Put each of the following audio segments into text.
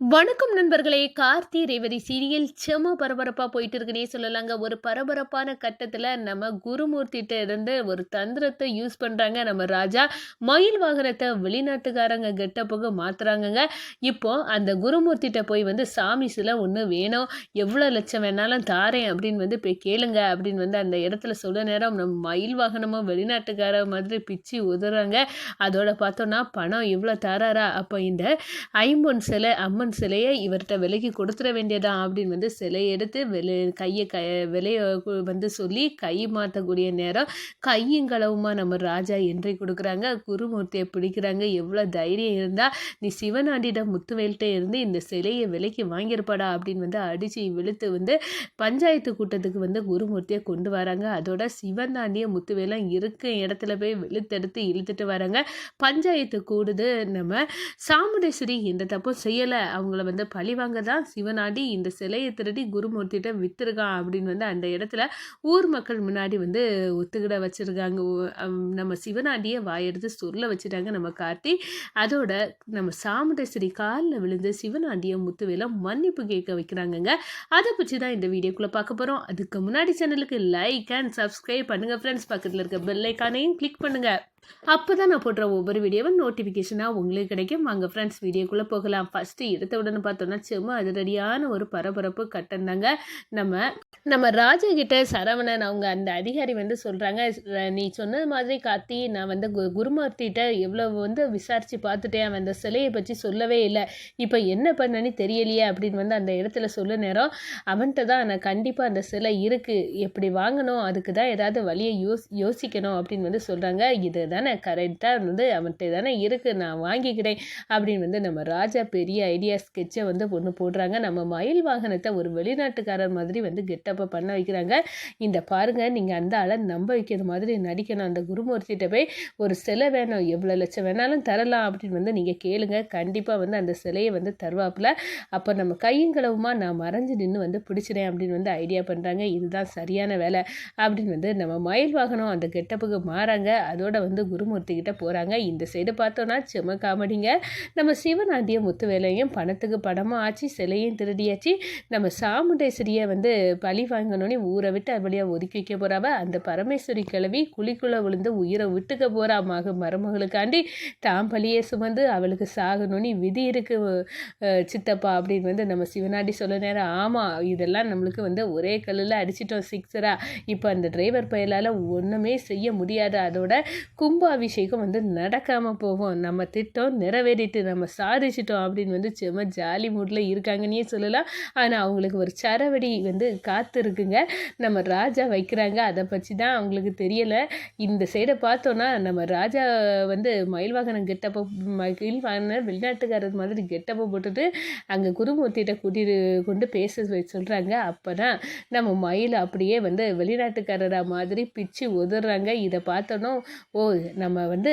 வணக்கம் நண்பர்களே. கார்த்தி ரேவதி சீரியல் செம பரபரப்பாக போயிட்டு இருக்குன்னே சொல்லலாங்க. ஒரு பரபரப்பான கட்டத்தில் நம்ம குருமூர்த்திட்ட இருந்து ஒரு தந்திரத்தை யூஸ் பண்ணுறாங்க நம்ம ராஜா. மயில் வாகனத்தை வெளிநாட்டுக்காரங்க கெட்டப்புக்கு மாற்றுறாங்கங்க இப்போ அந்த குருமூர்த்திட்ட போய் வந்து சாமி சில ஒன்று வேணும். எவ்வளோ லட்சம் வேணாலும் தாரேன் அப்படின்னு வந்து போய் கேளுங்க அப்படின்னு வந்து அந்த இடத்துல சொல்ல நேரம் நம்ம மயில் வாகனமும் வெளிநாட்டுக்கார மாதிரி பிச்சு உதுறாங்க. அதோட பார்த்தோன்னா பணம் இவ்வளோ தராரா? அப்போ இந்த ஐம்பொன் சிலை அம்மன் சிலையை இவர்கிட்ட விலைக்கு கொடுத்துட வேண்டியதா அப்படின்னு வந்து சிலை எடுத்து விலை கையை க விலையை வந்து சொல்லி கை மாற்றக்கூடிய நேரம் கையும் களவுமா நம்ம ராஜா என்றை கொடுக்குறாங்க. குருமூர்த்தியை பிடிக்கிறாங்க. எவ்வளோ தைரியம் இருந்தால் நீ சிவனாண்டிடம் முத்துவேல்கிட்ட இருந்து இந்த சிலையை விலைக்கு வாங்கியிருப்பாடா அப்படின்னு வந்து அடித்து வெளுத்து வந்து பஞ்சாயத்து கூட்டத்துக்கு வந்து குருமூர்த்தியை கொண்டு வராங்க. அதோட சிவனாண்டிய முத்துவேலாம் இருக்க இடத்துல போய் வெளுத்தெடுத்து இழுத்துட்டு வராங்க. பஞ்சாயத்து கூடுது. நம்ம சாமுண்டேஸ்வரி எந்த தப்பும் செய்யலை அவங்கள வந்து பழி வாங்க தான் சிவனாடி இந்த சிலையை திருடி குருமூர்த்திட்ட வித்துருக்கான் அப்படின்னு வந்து அந்த இடத்துல ஊர் மக்கள் முன்னாடி வந்து ஒத்துக்கிட வச்சுருக்காங்க. நம்ம சிவனாடியை வாயெடுத்து சொல்ல வச்சுட்டாங்க நம்ம கார்த்தி. அதோட நம்ம சாமுண்டேஸ்வரி காலில் விழுந்து சிவனாண்டியை முத்துவேல மன்னிப்பு கேட்க வைக்கிறாங்கங்க. அதை பற்றி தான் இந்த வீடியோக்குள்ளே பார்க்க போகிறோம் அதுக்கு முன்னாடி சேனலுக்கு லைக் அண்ட் சப்ஸ்கிரைப் பண்ணுங்கள் ஃப்ரெண்ட்ஸ் பக்கத்தில் இருக்க பெல்லைக்கானையும் கிளிக் பண்ணுங்கள் அப்போ தான் நான் போடுற ஒவ்வொரு வீடியோவும் நோட்டிஃபிகேஷனாக உங்களுக்கு கிடைக்கும். வாங்க ஃப்ரெண்ட்ஸ் வீடியோக்குள்ளே போகலாம். ஃபஸ்ட்டு எடுத்த உடனே பார்த்தோன்னா செம்ம அதிரடியான ஒரு பரபரப்பு கட்டம் நம்ம நம்ம ராஜா கிட்ட சரவணன் அவங்க அந்த அதிகாரி வந்து சொல்கிறாங்க நீ சொன்னது மாதிரி கார்த்தி நான் வந்து கு குருமூர்த்திகிட்ட எவ்வளோ வந்து விசாரித்து பார்த்துட்டேன் அவன் அந்த சிலையை பற்றி சொல்லவே இல்லை. இப்போ என்ன பண்ணனு தெரியலையே அப்படின்னு வந்து அந்த இடத்துல சொல்ல நேரம் அவன்கிட்ட தான் நான் கண்டிப்பாக அந்த சிலை இருக்குது எப்படி வாங்கணும் அதுக்கு தான் ஏதாவது வழியை யோஸ் யோசிக்கணும் அப்படின்னு வந்து சொல்கிறாங்க இது தானே கரெக்டாக வந்து அவன்கிட்ட தானே இருக்குது நான் வாங்கிக்கிறேன் அப்படின்னு வந்து நம்ம ராஜா பெரிய ஐடியா ஸ்கெட்சை வந்து ஒன்று போடுறாங்க. நம்ம மயில் வாகனத்தை ஒரு வெளிநாட்டுக்காரர் மாதிரி வந்து கெட்டப்பை பண்ண வைக்கிறாங்க. இந்த பாருங்க நீங்கள் அந்த ஆளை நம்ப வைக்கிற மாதிரி நடிக்கணும். அந்த குருமூர்த்திகிட்ட போய் ஒரு சிலை வேணும். எவ்வளோ லட்சம் வேணாலும் தரலாம் அப்படின்னு வந்து நீங்கள் கேளுங்க. கண்டிப்பாக வந்து அந்த சிலையை வந்து தருவாப்புல. அப்போ நம்ம கையும் களவுமா நான் மறைஞ்சு நின்று வந்து பிடிச்சிடேன் அப்படின்னு வந்து ஐடியா பண்ணுறாங்க இதுதான் சரியான வேலை அப்படின்னு வந்து நம்ம மயில் வாகனம் அந்த கெட்டப்புக்கு மாறாங்க. அதோட வந்து குருமூர்த்தி கிட்ட போகிறாங்க இந்த சைடு பார்த்தோன்னா செம காமெடிங்க. நம்ம சிவநாந்தியம் முத்து வேலையும் பணத்துக்கு பணமாக ஆச்சு சிலையும் திருடியாச்சு. நம்ம சாமுண்டேஸ்வரியை வந்து பழி வாங்கணும்னு ஊரை விட்டு அது வழியாக ஒதுக்கி வைக்க போறாவ? அந்த பரமேஸ்வரி கிழவி குழிக்குள்ளே விழுந்து உயிரை விட்டுக்க போகிறா மக மருமகளுக்காண்டி தாம் பழியை சுமந்து அவளுக்கு சாகணும்னு விதி இருக்கு சித்தப்பா அப்படின்னு வந்து நம்ம சிவனாடி சொல்ல நேரம். ஆமாம் இதெல்லாம் நம்மளுக்கு வந்து ஒரே கல்லில் அடிச்சிட்டோம் சிக்ஸரா. இப்போ அந்த டிரைவர் பயலால் ஒன்றுமே செய்ய முடியாது. அதோட கும்பாபிஷேகம் வந்து நடக்காமல் போகும். நம்ம திட்டம் நிறைவேறிட்டு நம்ம சாதிச்சிட்டோம் அப்படின்னு வந்து சும்மா ஜாலி மூடில் இருக்காங்கன்னே சொல்லலாம். ஆனால் அவங்களுக்கு ஒரு சரவடி வந்து பார்த்துருக்குங்க. நம்ம ராஜா வைக்கிறாங்க. அதை பற்றி தான் அவங்களுக்கு தெரியலை. இந்த சைடை பார்த்தோன்னா நம்ம ராஜா வந்து மயில் வாகனம் கெட்டப்போ மயில் வாகனம் வெளிநாட்டுக்காரர் மாதிரி கெட்டப்போ போட்டுட்டு அங்கே குருமூர்த்திகிட்ட கூட்டிட்டு கொண்டு பேச சொல்கிறாங்க அப்போ தான் நம்ம மயில் அப்படியே வந்து வெளிநாட்டுக்காரராக மாதிரி பிச்சு உதறாங்க. இதை பார்த்தோன்னா ஓ நம்ம வந்து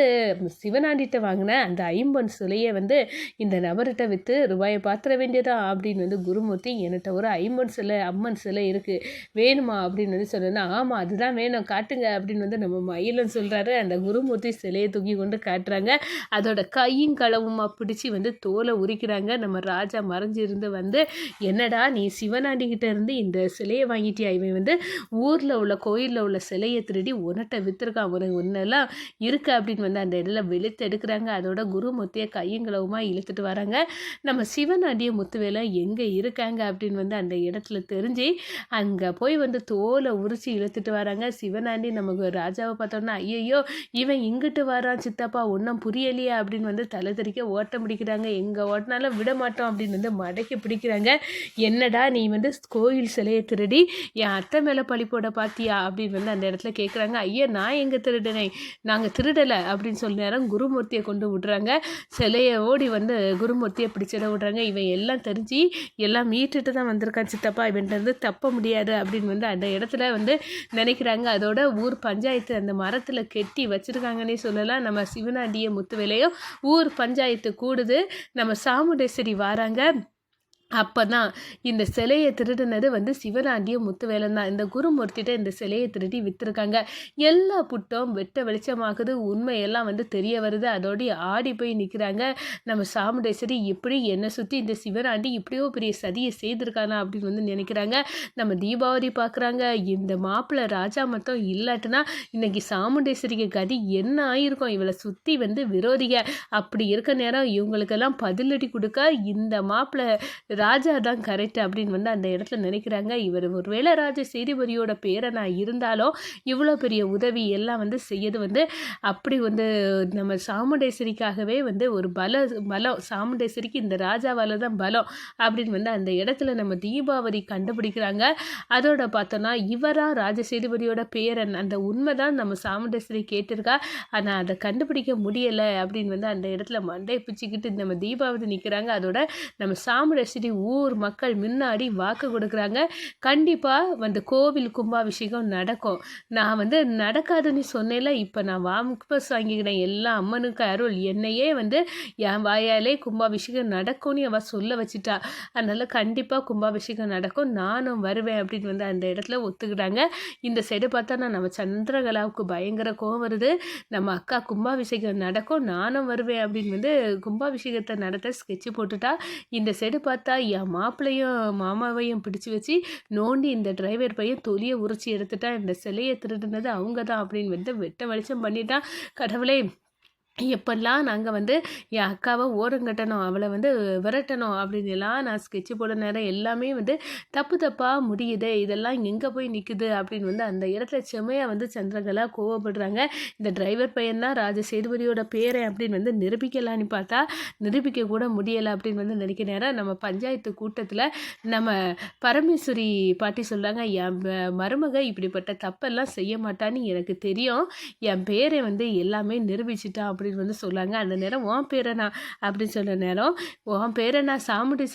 சிவனாண்டிட்ட வாங்கின அந்த ஐம்பன் சிலையை வந்து இந்த நபர்கிட்ட விற்று ரூபாயை பாத்திர வேண்டியதா அப்படின்னு வந்து குருமூர்த்தி என்கிட்ட ஒரு ஐம்பன் சிலை அம்மன் சிலை இருக்குது வேணுமா அப்படின்னு வந்து சொன்னேன்னா ஆமாம் அதுதான் வேணும். காட்டுங்க அப்படின்னு வந்து நம்ம மயிலன் சொல்கிறாரு அந்த குருமூர்த்தி சிலையை தூக்கி கொண்டு காட்டுறாங்க. அதோட கையும் களவுமாக பிடிச்சி வந்து தோலை உரிக்கிறாங்க. நம்ம ராஜா மறைஞ்சிருந்து வந்து என்னடா நீ சிவனாண்டிக்கிட்ட இருந்து இந்த சிலையை வாங்கிட்டியா? இவன் வந்து ஊரில் உள்ள கோயிலில் உள்ள சிலையை திருடி உன்னட்ட விற்றுருக்கான் உனக்கு ஒன்றெல்லாம் இருக்குது அப்படின்னு வந்து அந்த இடத்துல வெளுத்து எடுக்கிறாங்க. அதோட குருமூர்த்தியை கையும் களவுமா இழுத்துட்டு வராங்க. நம்ம சிவனாண்டிய முத்துவேலை எங்கே இருக்காங்க அப்படின்னு வந்து அந்த இடத்துல தெரிஞ்சு அங்கே போய் வந்து தோலை உரிச்சு இழுத்துட்டு வராங்க. சிவனாண்டி நமக்கு ராஜாவை பார்த்தோன்னா ஐயையோ இவன் இங்கிட்டு வரான் சித்தப்பா ஒன்றும் புரியலையே அப்படின்னு வந்து தலை தெறிக்க ஓட்டம் பிடிக்கிறாங்க எங்கே ஓட்டினாலும் விட மாட்டோம் அப்படின்னு வந்து மடக்கி பிடிக்கிறாங்க. என்னடா நீ வந்து கோயில் சிலையை திருடி என் அத்தை மேலே பழி போட பார்த்தியா அப்படின்னு வந்து அந்த இடத்துல கேட்குறாங்க ஐயா நான் எங்கே திருடினேன்? நாங்கள் திருடலை அப்படின்னு சொல்லி நேரம் குருமூர்த்தியை கொண்டு விடுறாங்க. சிலையை ஓடி வந்து குருமூர்த்தியை பிடிச்சிட விடுறாங்க. இவன் எல்லாம் தெரிஞ்சு எல்லாம் மீட்டுட்டு தான் வந்திருக்கான் சித்தப்பா. இவன்ட்டு இருந்து தப்ப முடியாது அப்படின்னு வந்து அந்த இடத்துல வந்து நினைக்கிறாங்க. அதோட ஊர் பஞ்சாயத்து அந்த மரத்தில் கெட்டி வச்சுருக்காங்கன்னே சொல்லலாம். நம்ம சிவனாண்டிய முத்துவேலையும் ஊர் பஞ்சாயத்து கூடுது. நம்ம சாமுண்டேஸ்வரி வாராங்க. அப்போ தான் இந்த சிலையை திருடினது வந்து சிவனாண்டியும் முத்துவேலன் தான் இந்த குருமூர்த்திட்ட இந்த சிலையை திருடி விற்றுருக்காங்க எல்லா புட்டும் வெட்ட வெளிச்சமாகுது. உண்மையெல்லாம் வந்து தெரிய வருது. அதோடய ஆடி போய் நிற்கிறாங்க நம்ம சாமுண்டேஸ்வரி இப்படி என்னை சுற்றி இந்த சிவனாண்டி இப்படியோ பெரிய சதியை செய்திருக்கானா அப்படின்னு வந்து நினைக்கிறாங்க. நம்ம தீபாவளி பார்க்குறாங்க. இந்த மாப்பிள்ளை ராஜா மட்டும் இல்லாட்டினா இன்னைக்கு சாமுண்டேஸ்வரிக்கு கதி என்ன ஆயிருக்கும்? இவளை சுற்றி வந்து விரோதிக. அப்படி இருக்க நேரம் இவங்களுக்கெல்லாம் பதிலடி கொடுக்க இந்த மாப்பிள்ளை ராஜா தான் கரெக்ட் அப்படின்னு வந்து அந்த இடத்துல நினைக்கிறாங்க. இவர் ஒருவேளை ராஜ சேதுபதியோட பேரை நான் இருந்தாலும் இவ்வளோ பெரிய உதவி எல்லாம் வந்து செய்யது வந்து அப்படி வந்து நம்ம சாமுண்டேஸ்வரிக்காகவே வந்து ஒரு பல பலம் சாமுண்டேஸ்வரிக்கு இந்த ராஜாவால் தான் பலம் அப்படின்னு வந்து அந்த இடத்துல நம்ம தீபாவளி கண்டுபிடிக்கிறாங்க. அதோட பார்த்தோன்னா இவரா ராஜ சேதுபதியோட பேரன் அந்த உண்மை தான் நம்ம சாமுண்டேஸ்வரி கேட்டிருக்கா. ஆனால் அதை கண்டுபிடிக்க முடியலை அப்படின்னு வந்து அந்த இடத்துல மண்டை பிச்சுக்கிட்டு நம்ம தீபாவளி நிற்கிறாங்க அதோட நம்ம சாமுண்டேஸ்வரி ஊர் மக்கள் முன்னாடி வாக்கு கொடுக்குறாங்க. கண்டிப்பாக வந்து கோவில் கும்பாபிஷேகம் நடக்கும். நான் வந்து நடக்காதுன்னு சொன்னேன்ல இப்போ நான் வாபஸ் வாங்கிக்கிறேன் எல்லா அம்மனுக்கு அருள். என்னையே வந்து என் வாயாலே கும்பாபிஷேகம் நடக்கும்னு அவள் சொல்ல வச்சுட்டா. அதனால் கண்டிப்பாக கும்பாபிஷேகம் நடக்கும். நானும் வருவேன் அப்படின்னு வந்து அந்த இடத்துல ஒத்துக்கிட்டாங்க இந்த சைடு பார்த்தா நான் நம்ம சந்திரகலாவுக்கு பயங்கர கோவம் வருது. நம்ம அக்கா கும்பாபிஷேகம் நடக்கும். நானும் வருவேன் அப்படின்னு வந்து கும்பாபிஷேகத்தை நடத்த ஸ்கெட்சு போட்டுட்டா. இந்த சைடு பார்த்தா என் மாப்பிள்ளையும் மாமாவையும் பிடிச்சி வச்சு நோண்டி இந்த டிரைவர் பையன் தொலியை உரிச்சி எடுத்துட்டா இந்த சிலையை திருடுனது அவங்க தான் அப்படின்னு வந்து வெட்ட வெளிச்சம் பண்ணிட்டான். கடவுளே எப்பெல்லாம் நாங்கள் வந்து என் அக்காவை ஓரங்கட்டணும் அவளை வந்து விரட்டணும் அப்படின்னு எல்லாம் நான் ஸ்கெட்சு போட நேரம் எல்லாமே வந்து தப்பு தப்பாக முடியுது இதெல்லாம் எங்கே போய் நிற்குது அப்படின்னு வந்து அந்த இடத்துல செம்மையாக வந்து சந்திரகலா கோவப்படுறாங்க. இந்த டிரைவர் பையன் தான் ராஜ சேதுபதியோட பேரை அப்படின்னு வந்து நிரூபிக்கலான்னு பார்த்தா நிரூபிக்க கூட முடியலை அப்படின்னு வந்து நினைக்க நேரம் நம்ம பஞ்சாயத்து கூட்டத்தில் நம்ம பரமேஸ்வரி பாட்டி சொல்கிறாங்க என் மருமக இப்படிப்பட்ட தப்பெல்லாம் செய்ய மாட்டான்னு எனக்கு தெரியும். என் பேரை வந்து எல்லாமே நிரூபிச்சிட்டான் அப்படி அப்படின்னு வந்து சொல்லாங்க. அந்த நேரம் உன் பேரனா அப்படின்னு சொன்ன நேரம் உன் பேரனா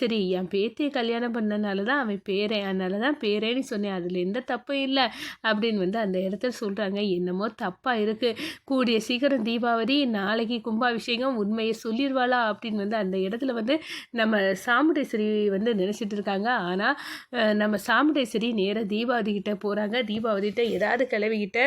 சரி என் பேத்தியை கல்யாணம் பண்ணனால தான் அவன் பேரன். அதனால தான் பேரேன்னு சொன்னேன். அதில் எந்த தப்பும் இல்லை. அப்படின்னு வந்து அந்த இடத்துல சொல்கிறாங்க என்னமோ தப்பாக இருக்குது கூடிய சீக்கிரம் தீபாவளி நாளைக்கு கும்பாபிஷேகம் உண்மையை சொல்லிடுவாளா அப்படின்னு வந்து அந்த இடத்துல வந்து நம்ம சாமுடேஸ்வரி வந்து நினச்சிட்டு இருக்காங்க. ஆனால் நம்ம சாமுடேஸ்வரி நேராக தீபாவதி கிட்டே போகிறாங்க தீபாவதி கிட்ட ஏதாவது கிளவிக்கிட்ட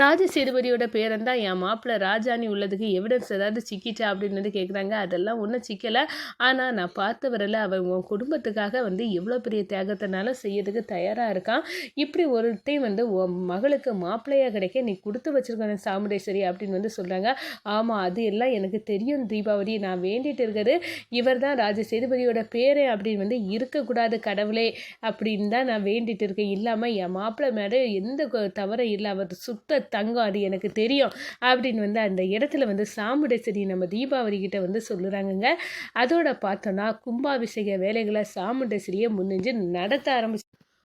ராஜ சேதுபதியோட பேரன் தான். என் மாப்பிள்ள ராஜானி உள்ளதுக்கு எவிடன்ஸ் ஏதாவது சிக்கிச்சா அப்படின்னு வந்து கேட்குறாங்க அதெல்லாம் ஒன்றும் சிக்கலை. ஆனால் நான் பார்த்து வரல அவன் உன் குடும்பத்துக்காக வந்து எவ்வளோ பெரிய தியாகத்தினாலும் செய்யறதுக்கு தயாராக இருக்கான். இப்படி ஒருத்தையும் வந்து உன் மகளுக்கு மாப்பிள்ளையாக கிடைக்க நீ கொடுத்து வச்சுருக்கான சாமுண்டேஸ்வரி அப்படின்னு வந்து சொல்கிறாங்க ஆமாம் அது எல்லாம் எனக்கு தெரியும் தீபாவளி. நான் வேண்டிட்டு இருக்கிறது இவர் தான் ராஜ சேதுபதியோட பேரே அப்படின்னு வந்து இருக்கக்கூடாது கடவுளே அப்படின்னு தான் நான் வேண்டிட்டு இருக்கேன். இல்லாமல் என் மாப்பிள்ளை மேலே எந்த தவறும் இல்லை அவர் சுத்த தங்கம் அது எனக்கு தெரியும் அப்படின்னு வந்து அந்த இடத்துல வந்து சாமுண்டேஸ்வரி நம்ம தீபாவளி கிட்ட வந்து சொல்லுறாங்கங்க. அதோட பார்த்தோன்னா கும்பாபிஷேக வேலைகளை சாமுண்டேஸ்வரியை முன்னிஞ்சு நடத்த ஆரம்பிச்சு